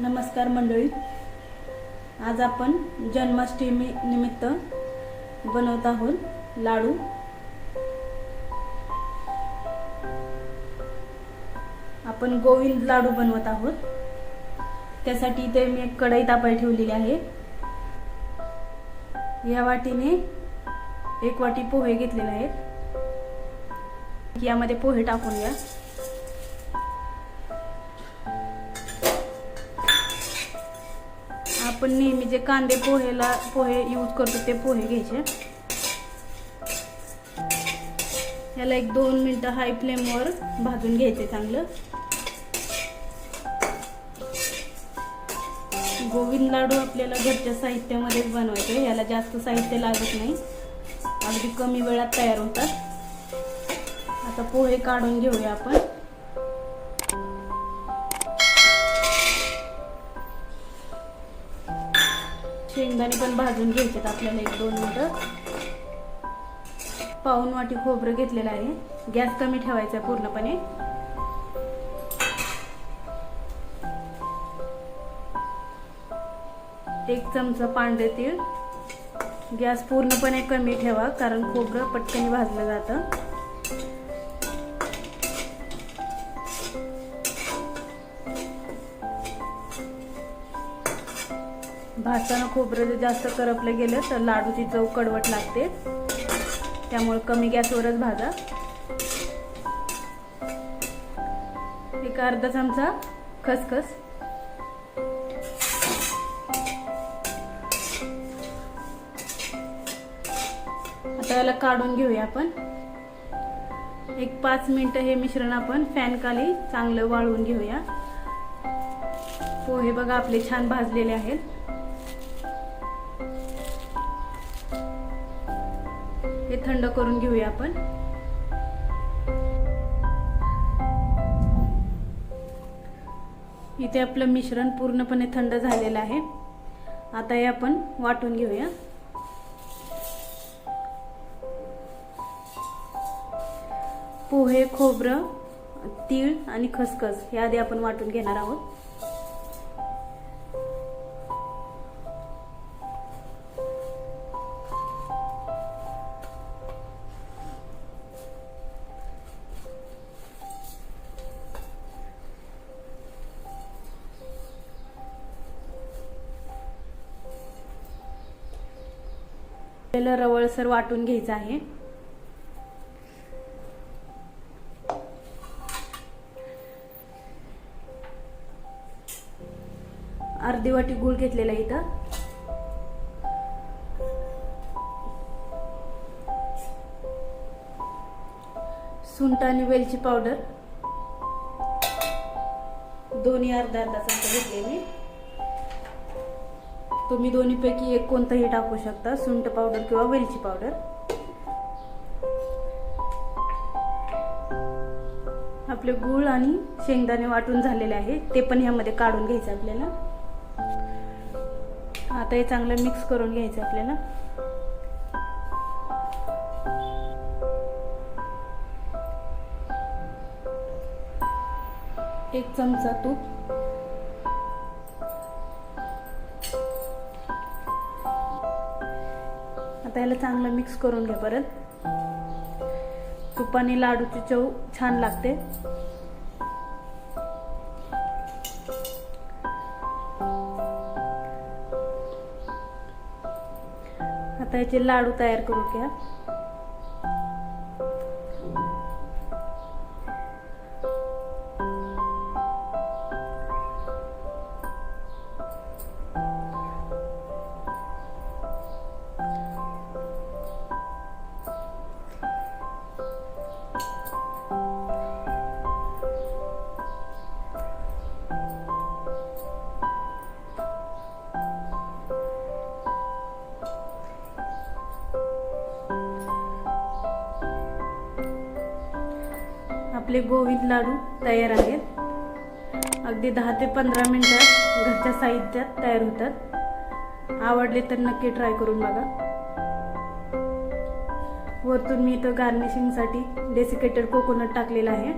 नमस्कार मंडळी. आज आपण जन्माष्टमी निमित्त बनवत आहोत लाडू. आपण गोविंद लाडू बनवत आहोत. त्यासाठी इथे मी एक कढई तापाय ठेवलेली आहे. या वाटीने एक वाटी पोहे घेतलेले आहेत. यामध्ये पोहे टाकून घ्या आपण नेहमी जे कांदे पोहेला पोहे यूज करतो ते पोहे घ्यायचे. याला एक दोन मिनटं हाय फ्लेमवर भाजून घ्यायचे चांगलं. गोविंद लाडू आपल्याला घरच्या साहित्यामध्येच बनवायचे याला जास्त साहित्य लागत नाही. अगदी कमी वेळात तयार होतात. आता पोहे काढून घेऊया आपण. शेंगदाणे पण भाजून घ्यायचे आपल्याला एक दोन मिनटं. पाऊन वाटी खोबरं घेतलेलं आहे. गॅस कमी ठेवायचा आहे पूर्णपणे. एक चमचा पांढरे तीळ. गॅस पूर्णपणे कमी ठेवा कारण खोबरं पटकन भाजलं जातं. भाजताना खोबरं जर जास्त करपलं गेलं तर लाडूची चव कडवट लागते. त्यामुळे कमी गॅसवरच भाजा. एक अर्धा चमचा खसखस. आता याला काढून घेऊया आपण. एक पाच मिनटं हे मिश्रण आपण फॅन खाली चांगलं वाळवून घेऊया. पोहे बघा आपले छान भाजलेले आहेत. हे थंड करून घेऊया आपण. इथे आपलं मिश्रण पूर्णपणे थंड झालेलं आहे. आता हे आपण वाटून घेऊया. पोहे खोबरं तीळ आणि खसखस हे आधी आपण वाटून घेणार आहोत. आपल्याला रवळसर वाटून घ्यायचं आहे. अर्धी वाटी गुळ घेतलेला इथं. सुंठ आणि वेलची पावडर. दोन्ही अर्धा अर्धा चमचा घेतले मी. तुम्ही दोन्हीपैकी एक कोणतंही टाकू शकता सुंठ पावडर किंवा वेलची पावडर आपले गूळ आणि शेंगदाणे वाटून झालेले आहे ते पण ह्यामध्ये काढून घ्यायचं आपल्याला. आता हे चांगलं मिक्स करून घ्यायचं आपल्याला. एक चमचा तूप. आता याला चांगलं मिक्स करून घ्या परत. तुपाने लाडूची चव छान लागते. आता याचे लाडू तयार करू घ्या. आपले गोविंद लाडू तयार आहेत. अगदी दहा ते पंधरा मिनटात घरच्या साहित्यात तयार होतात. आवडले तर नक्की ट्राय करून बघा. वरतून मी इथं गार्निशिंगसाठी डेसिकेटेड कोकोनट टाकलेला आहे.